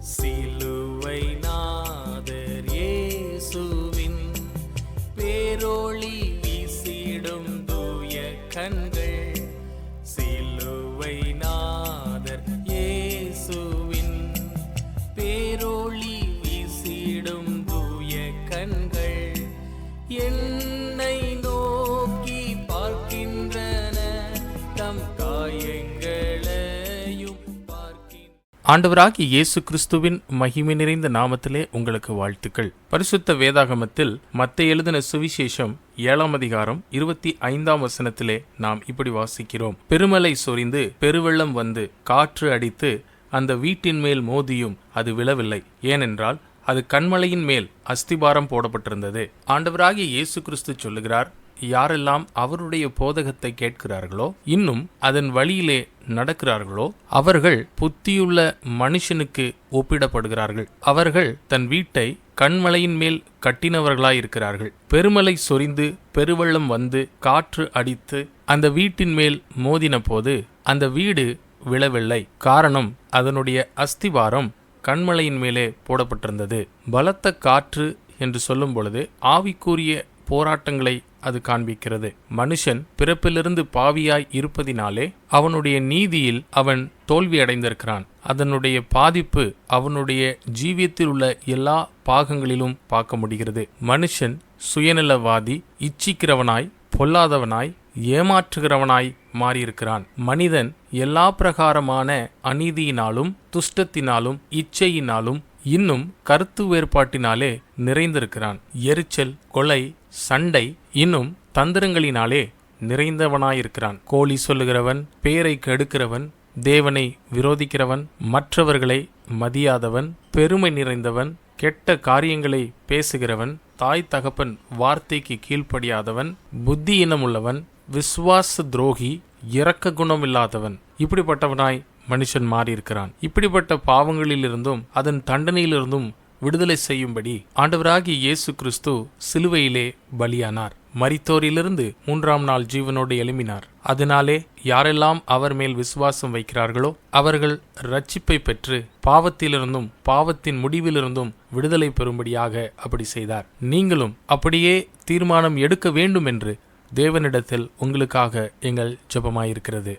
சிலுவை நாதர் இயேசுவின் பேரொளி வீசிடும் தூய கண்கள். சிலுவை நாதர் இயேசுவின் பேரொளி வீசிடும் தூய கண்கள். என் ஆண்டவராகி இயேசு கிறிஸ்துவின் மகிமை நிறைந்த நாமத்திலே உங்களுக்கு வாழ்த்துக்கள். பரிசுத்த வேதாகமத்தில் மத்த எழுதின சுவிசேஷம் ஏழாம் அதிகாரம் இருபத்தி ஐந்தாம் வசனத்திலே நாம் இப்படி வாசிக்கிறோம். பெருமலை சொரிந்து பெருவெள்ளம் வந்து காற்று அடித்து அந்த வீட்டின் மேல் மோதியும் அது விழவில்லை. ஏனென்றால் அது கண்மலையின் மேல் அஸ்திபாரம் போடப்பட்டிருந்தது. ஆண்டவராகிய இயேசு கிறிஸ்து சொல்லுகிறார் யாரெல்லாம் அவருடைய போதகத்தை கேட்கிறார்களோ இன்னும் அதன் வழியிலே நடக்கிறார்களோ அவர்கள் புத்தியுள்ள மனுஷனுக்கு ஒப்பிடப்படுகிறார்கள். அவர்கள் தன் வீட்டை கண்மலையின் மேல் கட்டினவர்களாயிருக்கிறார்கள். பெருமலை சொரிந்து பெருவெள்ளம் வந்து காற்று அடித்து அந்த வீட்டின் மேல் மோதின போது அந்த வீடு விழவில்லை. காரணம் அதனுடைய அஸ்திவாரம் கண்மலையின் மேலே போடப்பட்டிருந்தது. பலத்த காற்று என்று சொல்லும் பொழுது ஆவிக்குரிய போராட்டங்களை அது காண்பிக்கிறது. மனுஷன் பிறப்பிலிருந்து பாவியாய் இருப்பதினாலே அவனுடைய நீதியில் அவன் தோல்வி அடைந்திருக்கிறான் அதனுடைய பாதிப்பு அவனுடைய ஜீவியத்தில் உள்ள எல்லா பாகங்களிலும் பார்க்க முடிகிறது. மனுஷன் சுயநலவாதி இச்சிக்கிறவனாய் பொல்லாதவனாய் ஏமாற்றுகிறவனாய் மாறியிருக்கிறான். மனிதன் எல்லா பிரகாரமான அநீதியினாலும் துஷ்டத்தினாலும் இச்சையினாலும் இன்னும் கருத்து வேறுபாட்டினாலே நிறைந்திருக்கிறான். எரிச்சல் கொலை சண்டை இன்னும் தந்திரங்களினாலே நிறைந்தவனாயிருக்கிறான். கோழி சொல்லுகிறவன் பேரை கெடுக்கிறவன் தேவனை விரோதிக்கிறவன் மற்றவர்களை மதியாதவன் பெருமை நிறைந்தவன் கெட்ட காரியங்களை பேசுகிறவன் தாய் தகப்பன் வார்த்தைக்கு கீழ்ப்படியாதவன் புத்தி இனமுள்ளவன் விசுவாச துரோகி இரக்க குணமில்லாதவன். இப்படிப்பட்டவனாய் மனுஷன் மாறியிருக்கிறான். இப்படிப்பட்ட பாவங்களிலிருந்தும் அதன் தண்டனையிலிருந்தும் விடுதலை செய்யும்படி ஆண்டவராகிய இயேசு கிறிஸ்து சிலுவையிலே பலியானார். மரித்தோரிலிருந்து மூன்றாம் நாள் ஜீவனோடு எழும்பினார். அதனாலே யாரெல்லாம் அவர் மேல் விசுவாசம் வைக்கிறார்களோ அவர்கள் ரட்சிப்பை பெற்று பாவத்திலிருந்தும் பாவத்தின் முடிவிலிருந்தும் விடுதலை பெறும்படியாக அப்படி செய்தார். நீங்களும் அப்படியே தீர்மானம் எடுக்க வேண்டும் என்று தேவனிடத்தில் உங்களுக்காக எங்கள் ஜெபமாயிருக்கிறது.